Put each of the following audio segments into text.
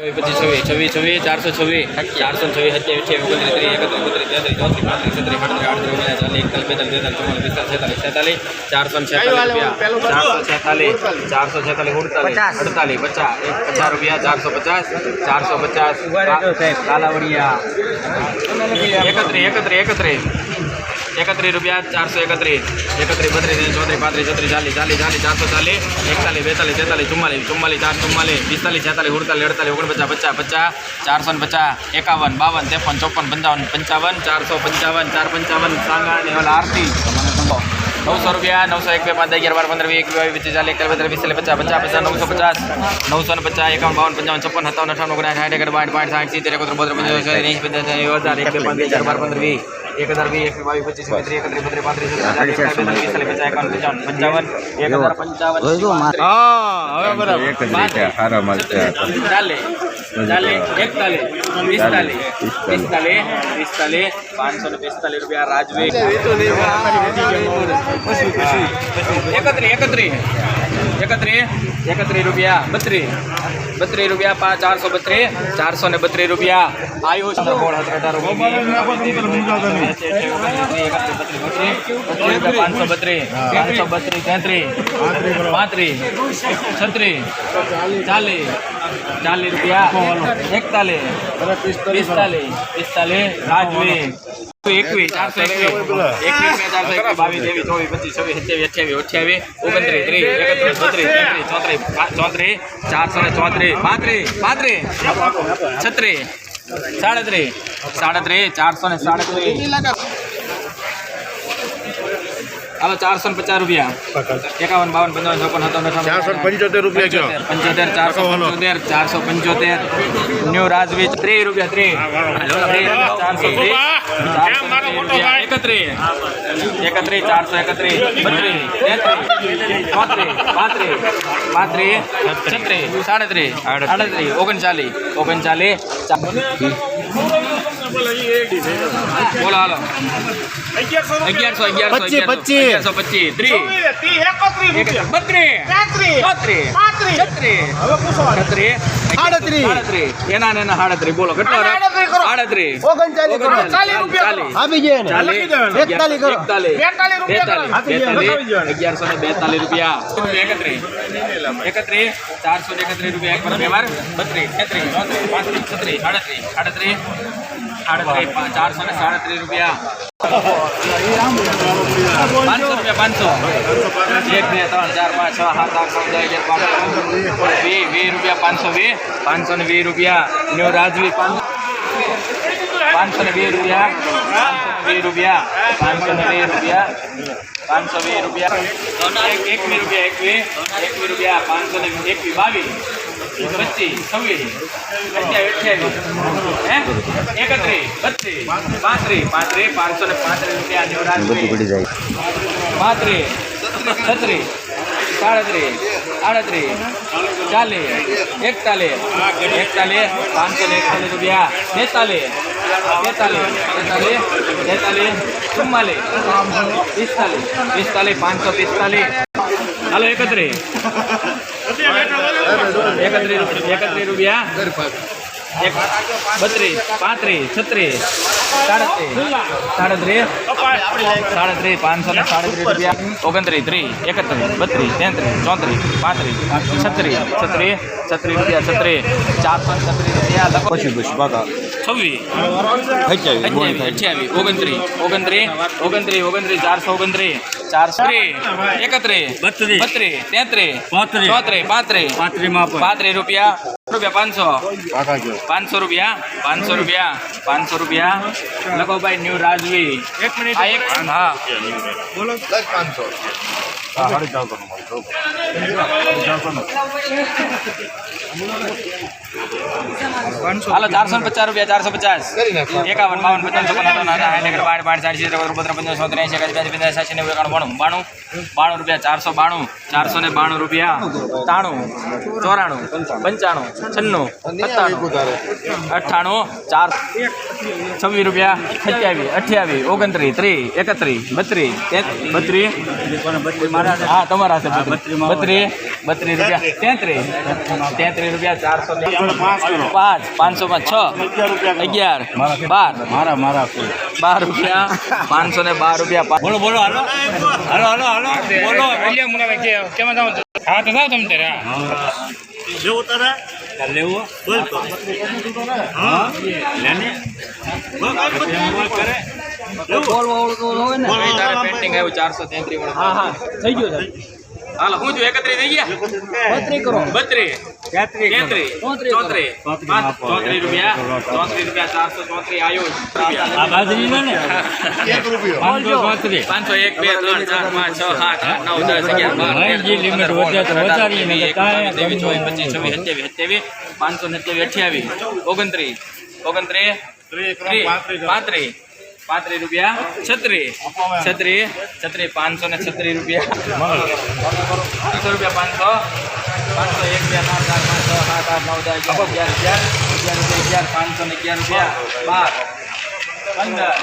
પચીસ છવ્વીસ છવ્વીસ છવ્વીસ ચારસો છવ્વીસ ચારસો છવ્વીસ સત્યાવીસ અઠ્યાવીસ ઓગણત્રીસ ત્રીસ એકત્રીસ બત્રીસ તેત્રીસ ચોત્રીસ પાંત્રીસ છત્રીસ આડત્રીસ આડત્રીસ ઓગણચાલીસ એકતાલીસ બેતાલીસ તેતાલીસ ચુમ્માલીસ પિસ્તાલીસ છેતાલીસ ચારસો છેતાલીસ રૂપિયા ચારસો છેતાલીસ ચારસો છેતાલીસ ઉડતાલીસ અડતાલીસ પચાસ એક પચાસ રૂપિયા ચારસો પચાસ ચારસો પચાસ કાલાવડિયા એકત્રીસ એકત્રીસ એકત્રીસ એકત્રીસ રૂપિયા ચારસો એકત્રીસ એકત્રીસ બત્રીસ ચોત્રીસ પાંત્રીસ છત્રીસ ચાલીસ ચાલીસ ચાલીસ ચારસો ચાલીસ એકતાલીસ બેતાલીસ તેતાલીસ ચુમ્માલીસ ચુમ્માલીસ ચાર ચુમ્માલીસ પિસ્તાલીસ છેતાલીસ ઉડતાલીસ અડતાલીસ ઓગણપચાસ પચાસ પચાસ ચારસો ને પચાસ એકાવન બાવન ત્રેપન ચોપન પંચાવન પંચાવન ચારસો પંચાવન ચાર પંચાવન સાંગા ને ઓલા આરતી નવસો રૂપિયા નવસો એક બે પાંચ અગિયાર બાર પંદર વીસ એકવીસ બાવીસ પચીસ ચાલીસ એકતાલીસ બેતાલીસ પિસ્તાલીસ પચાસ પચાસ પચાસ નવસો પચાસ નવસો ને પચાસ એકાવન બાવન પંચાવન છપ્પન સત્તાવન અઠાવન ઓગણ સાઠ એકર બાઠ પાંચ સાઠ સિત્તેર એકોતેર બોતેર પંચાવન છ એંસી પંચાવન હજાર એક બે પાંચ બે ચાર બાર પંદર વીસ એક હજાર વીસ એકવીસ બાવીસ પચીસ ત્રીસ એકત્રીસ બત્રીસ પાંત્રીસ પંચાવન એક હજાર પંચાવન એક જ રીતે હારા માલ છે આ તો. ચાલીસ ચાલીસ એકતાલીસ પિસ્તાલીસ પિસ્તાલીસ પિસ્તાલીસ પાંચસો ને પિસ્તાલીસ રૂપિયા રાજવી એકત્રીસ એકત્રીસ એકત્રીસ એકત્રીસ રૂપિયા બત્રીસ બત્રીસ રૂપિયા પાંચ ચારસો બત્રીસ ચારસો ને બત્રીસ રૂપિયા આયુષ સોળ અઢાર પાંચસો બત્રીસ પાંચસો બત્રીસ તેત્રીસ પાંત્રીસ છત્રીસ ચાલીસ રૂપિયા. એકતાલીસ. પિસ્તાલીસ. પિસ્તાલીસ. રાજવી. એકવીસ. ચારસો એકવીસ. એકવીસ ચારસો એકવીસ. બાવીસ, ત્રેવીસ, ચોવીસ, પચીસ, છવ્વીસ, સત્યાવીસ, અઠ્યાવીસ અઠ્યાવીસ ઓગણત્રીસ, ત્રીસ, એકત્રીસ, ચોત્રીસ ચોત્રીસ, ચારસો ને ચોત્રીસ, પાંત્રીસ પાંત્રીસ, છત્રીસ, સાડત્રીસ સાડત્રીસ, ચારસો ને સાડત્રીસ. હાલો ચારસો ને પચાસ રૂપિયા. એકાવન બાવન પંચાવન ચોપન અઠાવન ચારસો પંચોતેર રૂપિયા પંચોતેર ચારસો પંચોતેર ચારસો પંચોતેર ન્યુ રાજવીજ ત્રીસ રૂપિયા ત્રીસ. ચારસો એકત્રીસ. એકત્રીસ ચારસો એકત્રીસ બત્રીસ તેત્રીસ ચોત્રીસ પાંત્રીસ પાંત્રીસ છત્રીસ સાડત્રીસ આડત્રીસ ઓગણચાલીસ ઓગણચાલીસ બોલો હાલો. અગિયારસો અગિયારસો અગિયારસો પચીસ ત્રીસ. બત્રીસ. બોલો કેટલો બેતાલીસ અગિયારસો ને બેતાલીસ રૂપિયા. એકત્રીસ. એકત્રીસ. ચારસો ને એકત્રીસ રૂપિયા એક પર વ્યવહાર બત્રીસ. તેત્રીસ ચોત્રીસ પાંત્રીસ. છત્રીસ. સાડત્રીસ. સાડત્રીસ. સાડત્રીસ, ચારસો ને સાડત્રીસ રૂપિયા. પાંચસો રૂપિયા, પાંચસો. એક, બે, ત્રણ, ચાર, પાંચ, છ, સાત, આઠ, નવ, દસ, અગિયાર રૂપિયા, પાંચસો વીસ, પાંચસો ને વીસ રૂપિયા. ન્યુ રાજવી પાંચસો ને વીસ રૂપિયા. વીસ રૂપિયા. પાંચસો ને વીસ રૂપિયા. પાંચસો વીસ રૂપિયા. એક એકવીસ રૂપિયા એકવીસ એકવીસ રૂપિયા, પાંચસો ને એકવીસ બાવીસ. પચીસ છવ્વીસ અઠ્યાવીસ અઠ્યાવીસ હે એકત્રીસ બત્રીસ પાંત્રીસ પાંત્રીસ પાંચસો ને પાંત્રીસ રૂપિયા ન્યૂરાજ પાંત્રીસ છત્રીસ સાડત્રીસ આડત્રીસ ચાલીસ એકતાલીસ એકતાલીસ પાંચસો ને એકતાલીસ રૂપિયા બેતાલીસ બેતાલીસ બેતાલીસ બેતાલીસ ચુમ્માલીસ પિસ્તાલીસ પિસ્તાલીસ પાંચસો પિસ્તાલીસ હાલો એકત્રીસ એકત્રીસ એકત્રીસ રૂપિયા એક બત્રીસ પાંત્રીસ છત્રીસ સાડત્રીસ સાડત્રીસ સાડત્રીસ પાંચસો ને સાડત્રીસ રૂપિયા ઓગણત્રીસ ત્રીસ એકત્રીસ બત્રીસ તેત્રીસ ચોત્રીસ પાંત્રીસ છત્રીસ છત્રીસ છત્રીસ રૂપિયા છત્રીસ ચારસો ને છત્રીસ રૂપિયા લખો પછી બસ બાકા છવ્વીસ અઠ્યાવીસ અઠ્યાવીસ અઠ્યાવીસ ઓગણત્રીસ ઓગણત્રીસ ઓગણત્રીસ ઓગણત્રીસ ચારસો ઓગણત્રીસ ચારસો એકત્રીસ. બત્રીસ. બત્રીસ. તેત્રીસ. ચોત્રીસ. પાંત્રીસ. પાંત્રીસ રૂપિયા. રૂપિયા પાંચસો. પાંચસો રૂપિયા. પાંચસો રૂપિયા. પાંચસો રૂપિયા. લખો ભાઈ ન્યૂ રાજવી. એક મિનિટ. હા એક હા. પાંચસો. હા સાડી ચારસો ચારસો હાલો ચારસો ને પચાસ રૂપિયા ચારસો પચાસ. એકાવન બાવન પચાસ ચોપન સત્તાવન અઠાવન સાઠ એકર બાર પાંચ રૂપિયા સિત્તેર ઓગણ પંદર પંદર સો ત્રેસી બ્યાસી પંચાસી સાતસી નેવું એકાણું બાણું બાણું બાણું રૂપિયા ચારસો બાણું ચારસો ને બાણું રૂપિયા ત્રાણું ચોરાણું પંચાણું છન્નું સત્તાણું અઠ્ઠાણું ચાર છવ્વીસ રૂપિયા સત્યાવીસ અઠ્યાવીસ ઓગણત્રીસ ત્રીસ એકત્રીસ બત્રીસ બત્રીસ. હા તમારા છે બત્રીસ. બત્રીસ રૂપિયા. તેત્રીસ. તેત્રીસ રૂપિયા ચારસો પાંચ પાંચસોમાં છ. અગિયાર બાર. મારા મારા બાર રૂપિયા. પાંચસો ને બાર રૂપિયા. બોલો બોલો હાલો. હાલો હાલો હાલો. બોલો કેમ હા તો જાવ તમે તારે? લેવું? બોલ તો. હા? લેને? બોલ તારે પેન્ટિંગ આવ્યું ચારસો તેત્રીસ હા હા. થઈ ગયું હાલો હું જો એકત્રીસ થઈ ગયા? બત્રીસ કરો. બત્રીસ. તેત્રીસ ચોત્રીસ પાંચ ચોત્રીસ રૂપિયા. ચોત્રીસ રૂપિયા ચારસો ચોત્રીસ આયુષ એક રૂપિયો. પાંચસો એક બે ત્રણ ચાર પાંચ છ સાત આઠ નવ દસ અગિયાર બાર જે લિમિટ ને એકવીસ, ત્રેવીસ, ચોવીસ, પચીસ છવ્વીસ સત્યાવીસ સત્યાવીસ પાંચસો ને સત્યાવીસ અઠ્યાવીસ ઓગણત્રીસ ઓગણત્રીસ ત્રીસ, પાંત્રીસ. પાંત્રીસ રૂપિયા? છત્રીસ. છત્રીસ? છત્રીસ, પાંચસો ને છત્રીસ રૂપિયા. ત્રીસો રૂપિયા પાંચસો. પાંચસો એક બે ત્રણ ચાર પાંચ છ સાત, આઠ, નવ, દસ, અગિયાર અગિયાર અગિયાર રૂપિયા અગિયાર, પાંચસો ને અગિયાર રૂપિયા. બાર. પંદર.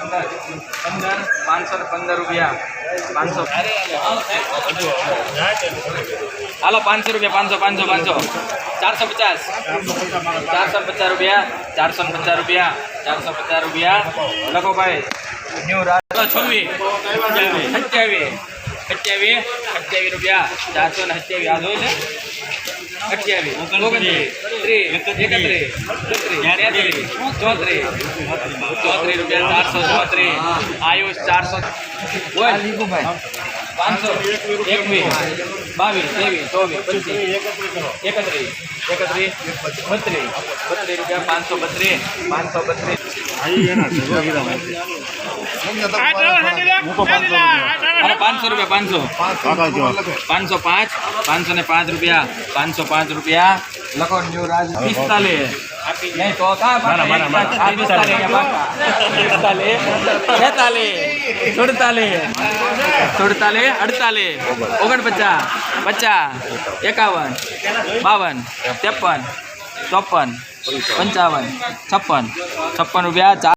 પંદર. પંદર, પાંચસો ને પંદર રૂપિયા. પાંચસો. હાલો પાંચસો રૂપિયા પાંચસો પાંચસો પાંચસો ચારસો પચાસ ચારસો પચાસ રૂપિયા ચારસો ને પચાસ રૂપિયા ચારસો પચાસ રૂપિયા લખો ભાઈ ન્યુ રાજ છવ્વીસ સત્યાવીસ સત્યાવીસ સત્યાવીસ રૂપિયા ચારસો ને સત્યાવીસ આ જોયું છે અઠ્યાવીસ ઓગણત્રીસ ત્રીસ એકત્રીસ બત્રીસ તેત્રીસ ચોત્રીસ ચોત્રીસ રૂપિયા ચારસો ચોત્રીસ આયુષ ચારસો પાંચસો. એકવીસ બાવીસ ત્રેવીસ ચોવીસ પચીસ એકત્રીસ એકત્રીસ બત્રીસ. બત્રીસ રૂપિયા પાંચસો બત્રીસ પાંચસો બત્રીસ. પાંચસો રૂપિયા. પાંચસો પાંચસો. પાંચ પાંચસો ને પાંચ રૂપિયા પાંચસો પાંચ રૂપિયા. લખો ન્યુ રાજ પિસ્તાલીસ. નહીં તો છેતાલીસ. સુડતાલીસ. સુડતાલીસ અડતાલીસ. ઓગણપચાસ પચાસ એકાવન બાવન ત્રેપન ચોપન પંચાવન છપ્પન. છપ્પન રૂપિયા ચાર